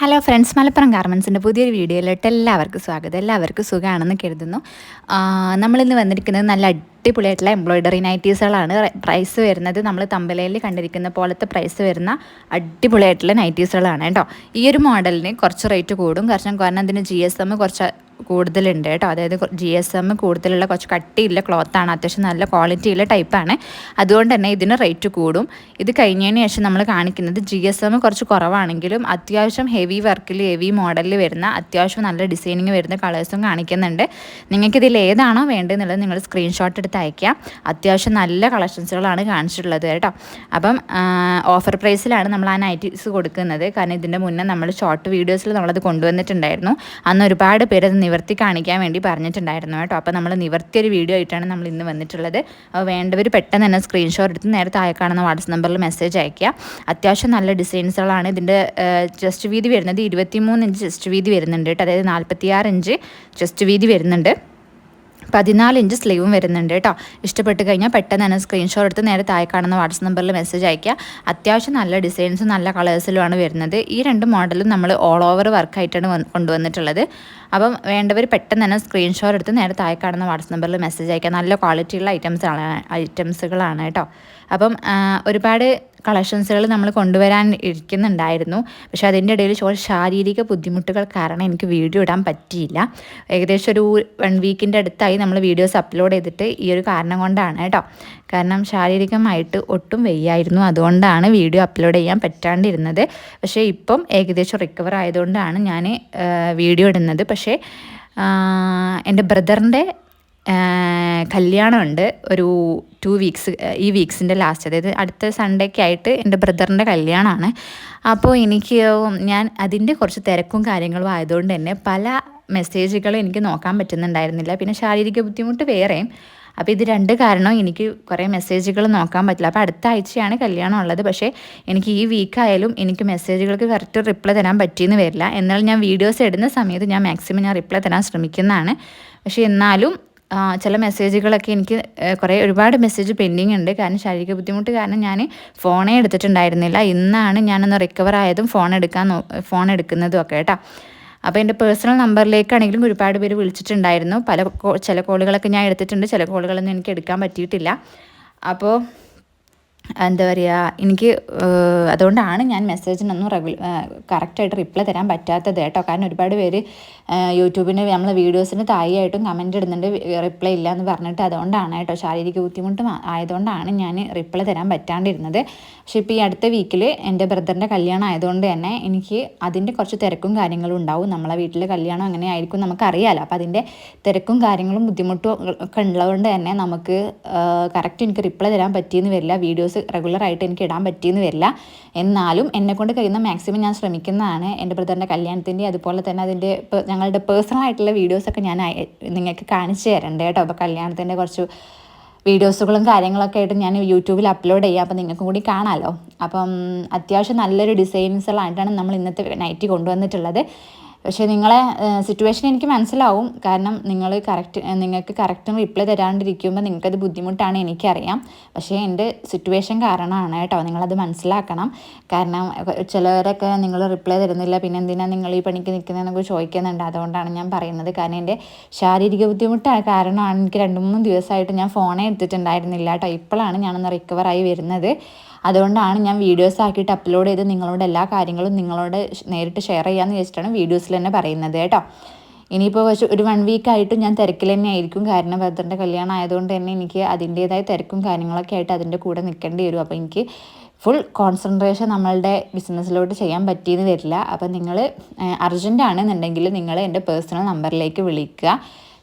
Hello friends Malappuram ഗാർമെൻസിന്റെ പുതിയൊരു വീഡിയോയിലോട്ട് എല്ലാവർക്കും സ്വാഗതം. എല്ലാവർക്കും സുഖമാണെന്ന് കരുതുന്നു. നമ്മളിന്ന് വന്നിരിക്കുന്നത് നല്ല അടിപൊളിയായിട്ടുള്ള എംബ്രോയിഡറി നൈറ്റീസുകളാണ് പ്രൈസ് വരുന്നത് നമ്മൾ തമ്പലയിൽ കണ്ടിരിക്കുന്ന പോലത്തെ പ്രൈസ് വരുന്ന അടിപൊളിയായിട്ടുള്ള നൈറ്റീസുകളാണ് കേട്ടോ. ഈ ഒരു മോഡലിന് കുറച്ച് റേറ്റ് കൂടും. കാരണം കാരണം അതിന് ജി എസ് എം കുറച്ച് കൂടുതലുണ്ട് കേട്ടോ. അതായത് ജി എസ് എം കൂടുതലുള്ള കുറച്ച് കട്ടിയുള്ള ക്ലോത്താണ് അത്യാവശ്യം നല്ല ക്വാളിറ്റിയുള്ള ടൈപ്പാണ് അതുകൊണ്ട് തന്നെ ഇതിന് റേറ്റ് കൂടും. ഇത് കഴിഞ്ഞതിന് ശേഷം നമ്മൾ കാണിക്കുന്നത് ജി എസ് എം കുറച്ച് കുറവാണെങ്കിലും അത്യാവശ്യം ഹെവി വർക്കിൽ ഹെവി മോഡലിൽ വരുന്ന അത്യാവശ്യം നല്ല ഡിസൈനിങ് വരുന്ന കളേഴ്സും കാണിക്കുന്നുണ്ട്. നിങ്ങൾക്ക് ഇതിൽ ഏതാണോ വേണ്ടതെന്നുള്ളത് നിങ്ങൾ സ്ക്രീൻഷോട്ട് എടുത്ത് അയക്കുക അത്യാവശ്യം നല്ല കളക്ഷൻസുകളാണ് കാണിച്ചിട്ടുള്ളത് കേട്ടോ. അപ്പം ഓഫർ പ്രൈസിലാണ് നമ്മൾ ആ നൈറ്റീസ് കൊടുക്കുന്നത്. കാരണം ഇതിന്റെ മുന്നേ നമ്മൾ ഷോർട്ട് വീഡിയോസിൽ നമ്മളത് കൊണ്ടുവന്നിട്ടുണ്ടായിരുന്നു. അന്ന് ഒരുപാട് പേര് അത് നിവർത്തി കാണിക്കാൻ വേണ്ടി പറഞ്ഞിട്ടുണ്ടായിരുന്നു കേട്ടോ. അപ്പോൾ നമ്മൾ നിവർത്തിയ ഒരു വീഡിയോ ആയിട്ടാണ് നമ്മൾ ഇന്ന് വന്നിട്ടുള്ളത്. വേണ്ടവർ പെട്ടെന്ന് തന്നെ സ്ക്രീൻഷോട്ട് എടുത്ത് നേരെ താഴെ കാണുന്ന വാട്സപ്പ് നമ്പറിൽ മെസ്സേജ് അയക്കുക അത്യാവശ്യം നല്ല ഡിസൈൻസുകളാണ് ഇതിന്റെ ചെസ്റ്റ് വീതി വരുന്നത് ഇരുപത്തിമൂന്ന് ഇഞ്ച് ചെസ്റ്റ് വീതി വരുന്നുണ്ട് കേട്ടോ. അതായത് നാൽപ്പത്തിയാറ് ഇഞ്ച് ചെസ്റ്റ് വീതി വരുന്നുണ്ട്. പതിനാല് ഇഞ്ച് സ്ലീവും വരുന്നുണ്ട് കേട്ടോ. ഇഷ്ടപ്പെട്ട് കഴിഞ്ഞാൽ പെട്ടെന്ന് തന്നെ സ്ക്രീൻഷോട്ട് എടുത്ത് നേരെ താഴെ കാണുന്ന വാട്സപ്പ് നമ്പറിൽ മെസ്സേജ് അയയ്ക്കുക. അത്യാവശ്യം നല്ല ഡിസൈൻസും നല്ല കളേഴ്സിലുമാണ് വരുന്നത്. ഈ രണ്ട് മോഡലും നമ്മൾ ഓൾ ഓവർ വർക്കായിട്ടാണ് വന്ന് കൊണ്ടുവന്നിട്ടുള്ളത്. അപ്പം വേണ്ടവർ പെട്ടെന്ന് തന്നെ സ്ക്രീൻഷോട്ട് എടുത്ത് നേരെ താഴെ കാണുന്ന വാട്സപ്പ് നമ്പറിൽ മെസ്സേജ് അയക്കുക നല്ല ക്വാളിറ്റിയുള്ള ഐറ്റംസ് ആണ് ഐറ്റംസുകളാണ് കേട്ടോ. അപ്പം ഒരുപാട് കളക്ഷൻസുകൾ നമ്മൾ കൊണ്ടുവരാൻ ഇരിക്കുന്നുണ്ടായിരുന്നു. പക്ഷെ അതിന്റെ ഇടയിൽ കുറച്ച് ശാരീരിക ബുദ്ധിമുട്ടുകൾ കാരണം എനിക്ക് വീഡിയോ ഇടാൻ പറ്റിയില്ല. ഏകദേശം ഒരു വൺ വീക്കിന്റെ അടുത്തായി നമ്മൾ വീഡിയോസ് അപ്ലോഡ് ചെയ്തിട്ട് ഈ ഒരു കാരണം കൊണ്ടാണ് കേട്ടോ. കാരണം ശാരീരികമായിട്ട് ഒട്ടും വെയ്യായിരുന്നു. അതുകൊണ്ടാണ് വീഡിയോ അപ്ലോഡ് ചെയ്യാൻ പറ്റാണ്ടിരുന്നത്. പക്ഷേ ഇപ്പം ഏകദേശം റിക്കവർ ആയതുകൊണ്ടാണ് ഞാൻ വീഡിയോ ഇടുന്നത്. പക്ഷേ എന്റെ ബ്രദറിന്റെ കല്യാണമുണ്ട്. ഒരു ടു വീക്സ് ഈ വീക്സിന്റെ ലാസ്റ്റ് അതായത് അടുത്ത സൺഡേക്ക് ആയിട്ട് എന്റെ ബ്രദറിന്റെ കല്യാണമാണ്. അപ്പോൾ എനിക്ക് ഞാൻ അതിന്റെ കുറച്ച് തിരക്കും കാര്യങ്ങളും ആയതുകൊണ്ട് തന്നെ പല മെസ്സേജുകളും എനിക്ക് നോക്കാൻ പറ്റുന്നുണ്ടായിരുന്നില്ല. പിന്നെ ശാരീരിക ബുദ്ധിമുട്ട് വേറെയും അപ്പോൾ ഇത് രണ്ട് കാരണം എനിക്ക് കുറേ മെസ്സേജുകൾ നോക്കാൻ പറ്റില്ല. അപ്പോൾ അടുത്ത ആഴ്ചയാണ് കല്യാണം ഉള്ളത്. പക്ഷേ എനിക്ക് ഈ വീക്കായാലും എനിക്ക് മെസ്സേജുകൾക്ക് കറക്റ്റ് റിപ്ലൈ തരാൻ പറ്റിയെന്ന് വരില്ല. എന്നാൽ ഞാൻ വീഡിയോസ് ഇടുന്ന സമയത്ത് ഞാൻ മാക്സിമം ഞാൻ റിപ്ലൈ തരാൻ ശ്രമിക്കുന്നതാണ്. പക്ഷേ എന്നാലും ചില മെസ്സേജുകളൊക്കെ എനിക്ക് കുറേ ഒരുപാട് മെസ്സേജ് പെൻഡിങ് ഉണ്ട്. കാരണം ശാരീരിക ബുദ്ധിമുട്ട് കാരണം ഞാൻ ഫോണേ എടുത്തിട്ടുണ്ടായിരുന്നില്ല. ഇന്നാണ് ഞാനൊന്ന് റിക്കവർ ആയതും ഫോൺ എടുക്കാൻ ഫോൺ എടുക്കുന്നതും ഒക്കെ കേട്ടോ. അപ്പോൾ എന്റെ പേഴ്സണൽ നമ്പറിലേക്കാണെങ്കിലും ഒരുപാട് പേര് വിളിച്ചിട്ടുണ്ടായിരുന്നു. പല ചില കോളുകളൊക്കെ ഞാൻ എടുത്തിട്ടുണ്ട്. ചില കോളുകളൊന്നും എനിക്ക് എടുക്കാൻ പറ്റിയിട്ടില്ല. അപ്പോൾ എന്താ പറയുക എനിക്ക് അതുകൊണ്ടാണ് ഞാൻ മെസ്സേജിനൊന്നും റെഗുല കറക്റ്റായിട്ട് റിപ്ലൈ തരാൻ പറ്റാത്തത് കേട്ടോ. കാരണം ഒരുപാട് പേര് യൂട്യൂബിന് നമ്മളെ വീഡിയോസിന് താഴെയായിട്ടും കമന്റ് ഇടുന്നുണ്ട് റിപ്ലൈ ഇല്ല എന്ന് പറഞ്ഞിട്ട് അതുകൊണ്ടാണ് കേട്ടോ. ശാരീരിക ബുദ്ധിമുട്ട് ആയതുകൊണ്ടാണ് ഞാൻ റിപ്ലൈ തരാൻ പറ്റാണ്ടിരുന്നത്. പക്ഷേ ഇപ്പോൾ ഈ അടുത്ത വീക്കിൽ എന്റെ ബ്രദറിന്റെ കല്യാണം ആയതുകൊണ്ട് തന്നെ എനിക്ക് അതിന്റെ കുറച്ച് തിരക്കും കാര്യങ്ങളും ഉണ്ടാവും. നമ്മളെ വീട്ടിലെ കല്യാണം അങ്ങനെ ആയിരിക്കും നമുക്കറിയാലോ. അപ്പോൾ അതിന്റെ തിരക്കും കാര്യങ്ങളും ബുദ്ധിമുട്ടും ഒക്കെ ഉള്ളതുകൊണ്ട് തന്നെ നമുക്ക് കറക്റ്റ് എനിക്ക് റിപ്ലൈ തരാൻ പറ്റിയെന്ന് വരില്ല. വീഡിയോസ് റെഗുലറായിട്ട് എനിക്ക് ഇടാൻ പറ്റിയെന്ന് വരില്ല. എന്നാലും എന്നെ കൊണ്ട് കഴിയുന്ന മാക്സിമം ഞാൻ ശ്രമിക്കുന്നതാണ്. എന്റെ ബ്രദറിന്റെ കല്യാണത്തിന്റെ അതുപോലെ തന്നെ അതിന്റെ ഞങ്ങളുടെ പേഴ്സണൽ ആയിട്ടുള്ള വീഡിയോസൊക്കെ ഞാൻ നിങ്ങൾക്ക് കാണിച്ചു തരണ്ട് കേട്ടോ. അപ്പോൾ കല്യാണത്തിന്റെ കുറച്ച് വീഡിയോസുകളും കാര്യങ്ങളൊക്കെ ആയിട്ട് ഞാൻ യൂട്യൂബിൽ അപ്ലോഡ് ചെയ്യാം. അപ്പോൾ നിങ്ങൾക്കും കൂടി കാണാമല്ലോ അപ്പം അത്യാവശ്യം നല്ലൊരു ഡിസൈൻസുകളായിട്ടാണ് നമ്മൾ ഇന്നത്തെ നൈറ്റി കൊണ്ടുവന്നിട്ടുള്ളത്. പക്ഷേ നിങ്ങളെ സിറ്റുവേഷൻ എനിക്ക് മനസ്സിലാവും. കാരണം നിങ്ങൾ കറക്റ്റ് നിങ്ങൾക്ക് കറക്റ്റ് റിപ്ലൈ തരാണ്ടിരിക്കുമ്പോൾ നിങ്ങൾക്കത് ബുദ്ധിമുട്ടാണ് എനിക്കറിയാം. പക്ഷേ എന്റെ സിറ്റുവേഷൻ കാരണമാണ് കേട്ടോ. നിങ്ങളത് മനസ്സിലാക്കണം. കാരണം ചിലരൊക്കെ നിങ്ങൾ റിപ്ലൈ തരുന്നില്ല. പിന്നെ എന്തിനാണ് നിങ്ങൾ ഈ പണിക്ക് നിൽക്കുന്നതെന്നൊക്കെ ചോദിക്കുന്നുണ്ട്. അതുകൊണ്ടാണ് ഞാൻ പറയുന്നത്. കാരണം എന്റെ ശാരീരിക ബുദ്ധിമുട്ടാണ് കാരണമാണ്. എനിക്ക് രണ്ട് മൂന്ന് ദിവസമായിട്ട് ഞാൻ ഫോണേ എടുത്തിട്ടുണ്ടായിരുന്നില്ല കേട്ടോ. ഇപ്പോഴാണ് ഞാനൊന്ന് റിക്കവറായി വരുന്നത്. അതുകൊണ്ടാണ് ഞാൻ വീഡിയോസ് ആക്കിയിട്ട് അപ്ലോഡ് ചെയ്ത് നിങ്ങളോട് എല്ലാ കാര്യങ്ങളും നിങ്ങളോട് നേരിട്ട് ഷെയർ ചെയ്യാമെന്ന് വെച്ചിട്ടാണ് വീഡിയോസിൽ തന്നെ പറയുന്നത് കേട്ടോ. ഇനിയിപ്പോൾ പക്ഷെ ഒരു വൺ വീക്കായിട്ടും ഞാൻ തിരക്കിൽ തന്നെ ആയിരിക്കും. കാരണം ഭദ്രന്റെ കല്യാണം ആയതുകൊണ്ട് തന്നെ എനിക്ക് അതിന്റേതായ തിരക്കും കാര്യങ്ങളൊക്കെ ആയിട്ട് അതിന്റെ കൂടെ നിൽക്കേണ്ടി വരും. അപ്പോൾ എനിക്ക് ഫുൾ കോൺസെൻട്രേഷൻ നമ്മളുടെ ബിസിനസ്സിലോട്ട് ചെയ്യാൻ പറ്റിയെന്ന് വരില്ല. അപ്പോൾ നിങ്ങൾ അർജന്റ് ആണെന്നുണ്ടെങ്കിൽ നിങ്ങൾ എന്റെ പേഴ്സണൽ നമ്പറിലേക്ക് വിളിക്കുക.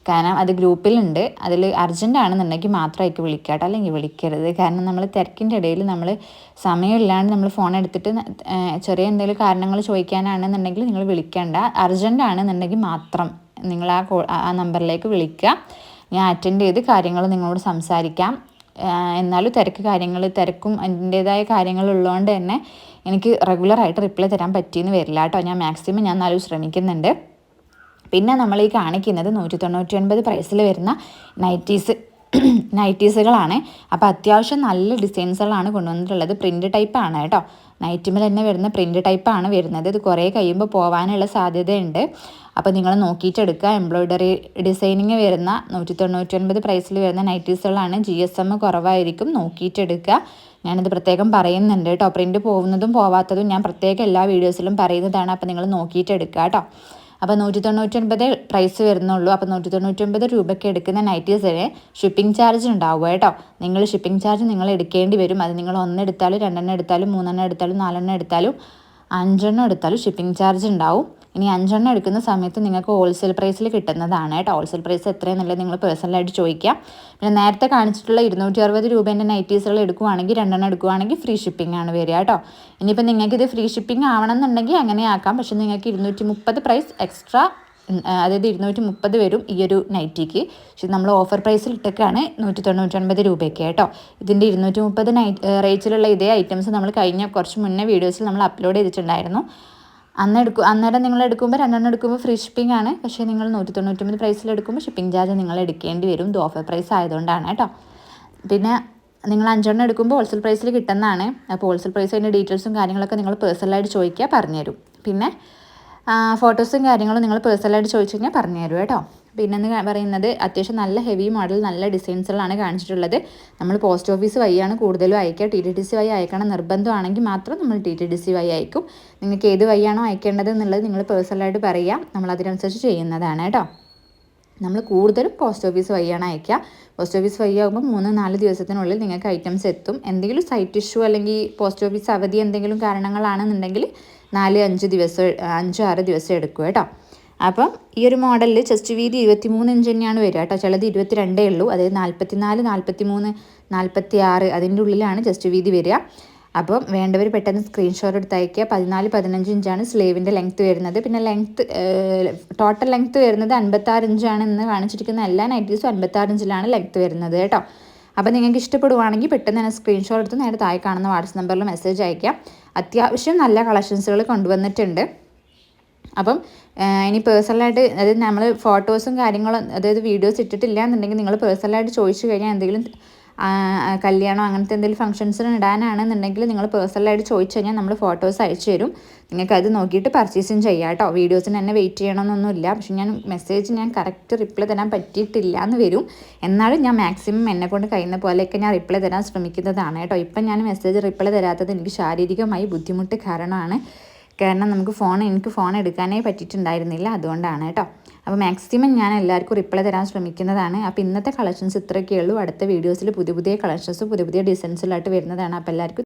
കാരണം അത് ഗ്രൂപ്പിലുണ്ട്. അതിൽ അർജന്റ് ആണെന്നുണ്ടെങ്കിൽ മാത്രമായിരിക്കും വിളിക്കുക കേട്ടോ. അല്ലെങ്കിൽ വിളിക്കരുത്. കാരണം നമ്മൾ തിരക്കിന്റെ ഇടയിൽ നമ്മൾ സമയമില്ലാണ്ട് നമ്മൾ ഫോൺ എടുത്തിട്ട് ചെറിയ എന്തെങ്കിലും കാരണങ്ങൾ ചോദിക്കാനാണെന്നുണ്ടെങ്കിൽ നിങ്ങൾ വിളിക്കേണ്ട. അർജന്റ് ആണെന്നുണ്ടെങ്കിൽ മാത്രം നിങ്ങൾ ആ കോ ആ നമ്പറിലേക്ക് വിളിക്കുക. ഞാൻ അറ്റൻഡ് ചെയ്ത് കാര്യങ്ങൾ നിങ്ങളോട് സംസാരിക്കാം. എന്നാലും തിരക്ക് കാര്യങ്ങൾ തിരക്കും അതിന്റേതായ കാര്യങ്ങൾ ഉള്ളതുകൊണ്ട് തന്നെ എനിക്ക് റെഗുലറായിട്ട് റിപ്ലൈ തരാൻ പറ്റിയെന്ന് വരില്ല കേട്ടോ. ഞാൻ മാക്സിമം ഞാൻ എന്നാലും ശ്രമിക്കുന്നുണ്ട്. പിന്നെ നമ്മൾ ഈ കാണിക്കുന്നത് നൂറ്റി തൊണ്ണൂറ്റി ഒൻപത് പ്രൈസിൽ വരുന്ന നൈറ്റീസ് നൈറ്റീസുകളാണ് അപ്പോൾ അത്യാവശ്യം നല്ല ഡിസൈൻസുകളാണ് കൊണ്ടുവന്നിട്ടുള്ളത്. പ്രിന്റ് ടൈപ്പാണ് കേട്ടോ. നൈറ്റിമിൽ തന്നെ വരുന്ന പ്രിന്റ് ടൈപ്പാണ് വരുന്നത്. ഇത് കുറേ കഴിയുമ്പോൾ പോകാനുള്ള സാധ്യതയുണ്ട്. അപ്പോൾ നിങ്ങൾ നോക്കിയിട്ടെടുക്കുക എംബ്രോയ്ഡറി ഡിസൈനിങ് വരുന്ന നൂറ്റി തൊണ്ണൂറ്റി ഒൻപത് പ്രൈസിൽ വരുന്ന നൈറ്റീസുകളാണ് ജി എസ് എം കുറവായിരിക്കും. നോക്കിയിട്ടെടുക്കുക ഞാനിത് പ്രത്യേകം പറയുന്നുണ്ട് കേട്ടോ. പ്രിന്റ് പോകുന്നതും പോവാത്തതും ഞാൻ പ്രത്യേകം എല്ലാ വീഡിയോസിലും പറയുന്നതാണ്. അപ്പോൾ നിങ്ങൾ നോക്കിയിട്ടെടുക്കുക കേട്ടോ. അപ്പോൾ നൂറ്റി തൊണ്ണൂറ്റൊൻപത് പ്രൈസ് വരുന്നുള്ളൂ. അപ്പോൾ നൂറ്റി തൊണ്ണൂറ്റൊൻപത് രൂപയ്ക്ക് എടുക്കുന്ന നൈറ്റീസിന് ഷിപ്പിംഗ് ചാർജ് ഉണ്ടാവുക കേട്ടോ. നിങ്ങൾ ഷിപ്പിംഗ് ചാർജ് നിങ്ങൾ എടുക്കേണ്ടി വരും. അത് നിങ്ങൾ ഒന്നെടുത്താലും രണ്ടെണ്ണം എടുത്താലും മൂന്നെണ്ണം എടുത്താലും നാലെണ്ണം എടുത്താലും അഞ്ചെണ്ണം എടുത്താലും ഷിപ്പിംഗ് ചാർജ് ഉണ്ടാവും. ഇനി അഞ്ചെണ്ണം എടുക്കുന്ന സമയത്ത് നിങ്ങൾക്ക് ഹോൾസെയിൽ പ്രൈസിൽ കിട്ടുന്നതാണ് കേട്ടോ. ഹോൾസെയിൽ പ്രൈസ് എത്രയെന്നുള്ളത് നിങ്ങൾ പേഴ്സണലായിട്ട് ചോദിക്കാം. പിന്നെ നേരത്തെ കാണിച്ചിട്ടുള്ള ഇരുന്നൂറ്റി അറുപത് രൂപേന്റെ നൈറ്റീസുകൾ എടുക്കുവാണെങ്കിൽ രണ്ടെണ്ണം എടുക്കുവാണെങ്കിൽ ഫ്രീ ഷിപ്പിംഗ് ആണ് വരിക കേട്ടോ. ഇനിയിപ്പോൾ നിങ്ങൾക്ക് ഇത് ഫ്രീ ഷിപ്പിംഗ് ആവണമെന്നുണ്ടെങ്കിൽ അങ്ങനെ ആക്കാം. പക്ഷേ നിങ്ങൾക്ക് ഇരുന്നൂറ്റി മുപ്പത് പ്രൈസ് എക്സ്ട്രാ അതായത് ഇരുന്നൂറ്റി മുപ്പത് വരും ഈ ഒരു നൈറ്റിക്ക് പക്ഷെ നമ്മൾ ഓഫർ പ്രൈസിൽ ഇട്ടൊക്കെയാണ് നൂറ്റി തൊണ്ണൂറ്റൊൻപത് രൂപയ്ക്ക് കേട്ടോ. ഇതിന്റെ ഇരുന്നൂറ്റി മുപ്പത് നൈറ്റ് റേറ്റിലുള്ള ഇതേ ഐറ്റംസ് നമ്മൾ കഴിഞ്ഞ കുറച്ച് മുന്നേ വീഡിയോസിൽ നമ്മൾ അപ്ലോഡ് ചെയ്തിട്ടുണ്ടായിരുന്നു. അന്ന് എടുക്കും അന്നേരം നിങ്ങൾ എടുക്കുമ്പോൾ രണ്ടെണ്ണം എടുക്കുമ്പോൾ ഫ്രീ ഷിപ്പിംഗ് ആണ്. പക്ഷേ നിങ്ങൾ നൂറ്റി തൊണ്ണൂറ്റൊമ്പത് പ്രൈസിൽ എടുക്കുമ്പോൾ ഷിപ്പിംഗ് ചാർജ് നിങ്ങൾ എടുക്കേണ്ടി വരും. ഇത് ഓഫർ പ്രൈസ് ആയതുകൊണ്ടാണ് കേട്ടോ. പിന്നെ നിങ്ങൾ അഞ്ചെണ്ണം എടുക്കുമ്പോൾ ഹോൾസെയിൽ പ്രൈസിൽ കിട്ടുന്നതാണ്. അപ്പോൾ ഹോൾസെയിൽ പ്രൈസ് അതിന്റെ ഡീറ്റെയിൽസും കാര്യങ്ങളൊക്കെ നിങ്ങൾ പേഴ്സണലായിട്ട് ചോദിക്കുക പറഞ്ഞുതരും. പിന്നെ ഫോട്ടോസും കാര്യങ്ങളും നിങ്ങൾ പേഴ്സണലായിട്ട് ചോദിച്ചു കഴിഞ്ഞാൽ പറഞ്ഞു തരും കേട്ടോ. പിന്നെന്ന് പറയുന്നത് അത്യാവശ്യം നല്ല ഹെവി മോഡൽ നല്ല ഡിസൈൻസുകളാണ് കാണിച്ചിട്ടുള്ളത്. നമ്മൾ പോസ്റ്റ് ഓഫീസ് വഴിയാണ് കൂടുതലും അയക്കുക. ടി ടി ഡി സി വഴി അയക്കണം നിർബന്ധമാണെങ്കിൽ മാത്രം നമ്മൾ ടി ടി ഡി സി വഴി അയക്കും. നിങ്ങൾക്ക് ഏത് വഴിയാണോ അയക്കേണ്ടത് എന്നുള്ളത് നിങ്ങൾ പേഴ്സണലായിട്ട് പറയുക. നമ്മൾ അതിനനുസരിച്ച് ചെയ്യുന്നതാണ് കേട്ടോ. നമ്മൾ കൂടുതലും പോസ്റ്റ് ഓഫീസ് വഴിയാണ് അയക്കുക. പോസ്റ്റ് ഓഫീസ് വഴി ആകുമ്പോൾ മൂന്ന് നാല് ദിവസത്തിനുള്ളിൽ നിങ്ങൾക്ക് ഐറ്റംസ് എത്തും. എന്തെങ്കിലും സൈറ്റ് ഇഷ്യൂ അല്ലെങ്കിൽ പോസ്റ്റ് ഓഫീസ് അവധി എന്തെങ്കിലും കാരണങ്ങളാണെന്നുണ്ടെങ്കിൽ നാല് അഞ്ച് ദിവസം അഞ്ച് ആറ് ദിവസം എടുക്കും കേട്ടോ. അപ്പം ഈ ഒരു മോഡലിൽ ചെസ്റ്റ് വീതി ഇരുപത്തി മൂന്ന് ഇഞ്ച് തന്നെയാണ് വരിക കേട്ടോ. ചിലത് ഇരുപത്തി രണ്ടേ ഉള്ളൂ. അതായത് നാൽപ്പത്തി നാല് നാൽപ്പത്തി മൂന്ന് നാൽപ്പത്തി ആറ് അതിന്റെ ഉള്ളിലാണ് ചെസ്റ്റ് വീതി വരിക. അപ്പം വേണ്ടവർ പെട്ടെന്ന് സ്ക്രീൻഷോട്ട് എടുത്ത് അയക്കുക പതിനാല് പതിനഞ്ച് ഇഞ്ചാണ് സ്ലീവിന്റെ ലെങ്ത്ത് വരുന്നത്. പിന്നെ ലെങ്ത്ത് ടോട്ടൽ ലെങ്ത്ത് വരുന്നത് അൻപത്താറ് ഇഞ്ചാണ് എന്ന് കാണിച്ചിരിക്കുന്ന എല്ലാ നൈറ്റീസും അൻപത്താറ് ഇഞ്ചിലാണ് ലെങ്ത്ത് വരുന്നത് കേട്ടോ. അപ്പോൾ നിങ്ങൾക്ക് ഇഷ്ടപ്പെടുവാണെങ്കിൽ പെട്ടെന്ന് തന്നെ സ്ക്രീൻഷോട്ട് എടുത്ത് നേരെ താഴെ കാണുന്ന വാട്സപ്പ് നമ്പറിൽ മെസ്സേജ് അയക്കാം അത്യാവശ്യം നല്ല കളക്ഷൻസുകൾ കൊണ്ടുവന്നിട്ടുണ്ട്. അപ്പം ഇനി പേഴ്സണലായിട്ട് അതായത് നമ്മൾ ഫോട്ടോസും കാര്യങ്ങളും അതായത് വീഡിയോസ് ഇട്ടിട്ടില്ല എന്നുണ്ടെങ്കിൽ നിങ്ങൾ പേഴ്സണലായിട്ട് ചോദിച്ചു കഴിഞ്ഞാൽ എന്തെങ്കിലും കല്യാണം അങ്ങനത്തെ എന്തെങ്കിലും ഫംഗ്ഷൻസിന് ഇടാനാണെന്നുണ്ടെങ്കിൽ നിങ്ങൾ പേഴ്സണലായിട്ട് ചോദിച്ചു കഴിഞ്ഞാൽ നമ്മൾ ഫോട്ടോസ് അയച്ചു തരും. നിങ്ങൾക്ക് അത് നോക്കിയിട്ട് പർച്ചേസും ചെയ്യാം കേട്ടോ. വീഡിയോസിന് തന്നെ വെയിറ്റ് ചെയ്യണമെന്നൊന്നുമില്ല. പക്ഷെ ഞാൻ മെസ്സേജ് ഞാൻ കറക്റ്റ് റിപ്ലൈ തരാൻ പറ്റിയിട്ടില്ല എന്ന് വരും. എന്നാലും ഞാൻ മാക്സിമം എന്നെ കൊണ്ട് കഴിയുന്ന പോലെയൊക്കെ ഞാൻ റിപ്ലൈ തരാൻ ശ്രമിക്കുന്നതാണ് കേട്ടോ. ഇപ്പം ഞാൻ മെസ്സേജ് റിപ്ലൈ തരാത്തത് എനിക്ക് ശാരീരികമായി ബുദ്ധിമുട്ട് കാരണമാണ്. കാരണം നമുക്ക് ഫോൺ എനിക്ക് ഫോൺ എടുക്കാനേ പറ്റിയിട്ടുണ്ടായിരുന്നില്ല. അതുകൊണ്ടാണ് കേട്ടോ. അപ്പോൾ മാക്സിമം ഞാൻ എല്ലാവർക്കും റിപ്ലൈ തരാൻ ശ്രമിക്കുന്നതാണ്. അപ്പോൾ ഇന്നത്തെ കളക്ഷൻസ് ഇത്രയൊക്കെയുള്ളൂ അടുത്ത വീഡിയോസിൽ പുതിയ പുതിയ കളക്ഷൻസ് പുതിയ പുതിയ ഡിസൈൻസിലായിട്ട് വരുന്നതാണ്. അപ്പോൾ എല്ലാവർക്കും